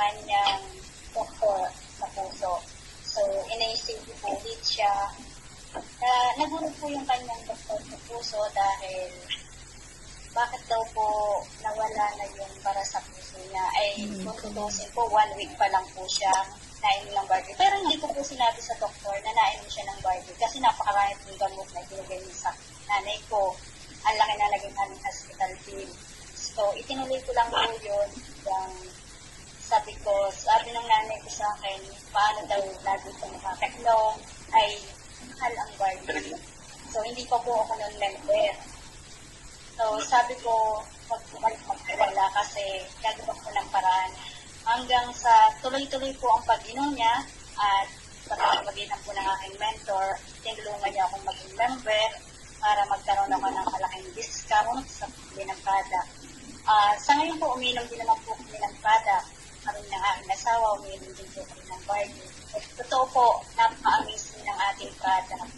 kanyang doktor sa puso. So, inaisip po ulit siya. Uh, nagulat po yung kanyang doktor sa puso dahil bakit daw po nawala na yung para sa puso niya. Ay, Mm, kung tutusin po, one week pa lang po siya nainom ng Barbie. Pero hindi ko po sinabi sa doktor na nainom siya ng Barbie kasi napakarami pong gamot na niya sa nanay ko. Ang laki na naging aming hospital bill. So, itinuloy ko lang po yun. Yung, sabi ko, sabi ng nanay ko sa akin, paano daw lagi ko nakakainom, ay mahal ang Barbie. So, hindi pa po ako nun member. So, sabi ko, wag magkawala kasi gagawa ko ng paraan. Hanggang sa tuloy-tuloy po ang pag-inom niya at pagkakapagitan po ng aking mentor, tinulungan niya akong maging member para magkaroon ako ng malaking discount sa pili ng product. Ah, sa ngayon po, uminom din naman po kami ng product. Kami ng aking asawa, uminom din po kami ng Barbie. At totoo po, napaka-amazing ng ating product.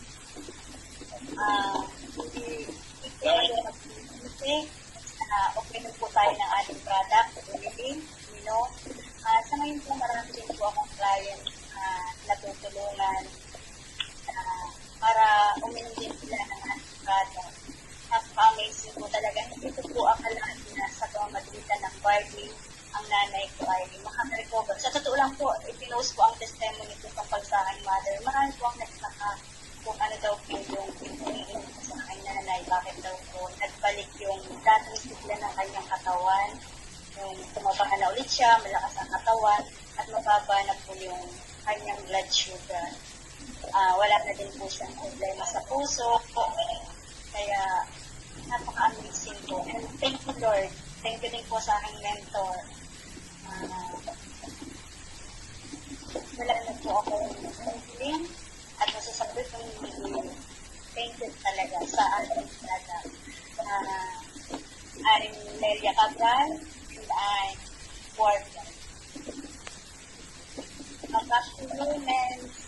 Ah, hindi, hindi mag-ibig. Uh, okay na po tayo ng ating product, Bumili, Mino. Uh, sa ngayon po, marami din po akong client uh, natutulungan uh, para uminom din sila ng ating product. Napaka-amazing po talaga. Hindi ko po akalain na sa pamamagitan ng Barbie, ang nanay ko ay makaka-recover. Sa totoo lang po, ipinost ko ang testimony ko tungkol sa aking mother. Marami po ang nagsaka kung ano daw po yung pinigin ko sa aking nanay, bakit daw po nagbalik yung dating sigla ng kanyang katawan, yung tumabaka na ulit siya, malakas ang katawan, at mababa na po yung kanyang blood sugar. Ah, wala na din po siyang problema sa puso. Kaya, napaka-amazing po. And thank you, Lord. Thank you din po sa aking mentor. Ah, painted talaga sa ating data. Uh, I'm Nelia Cabral and I'm Warden. Mga students,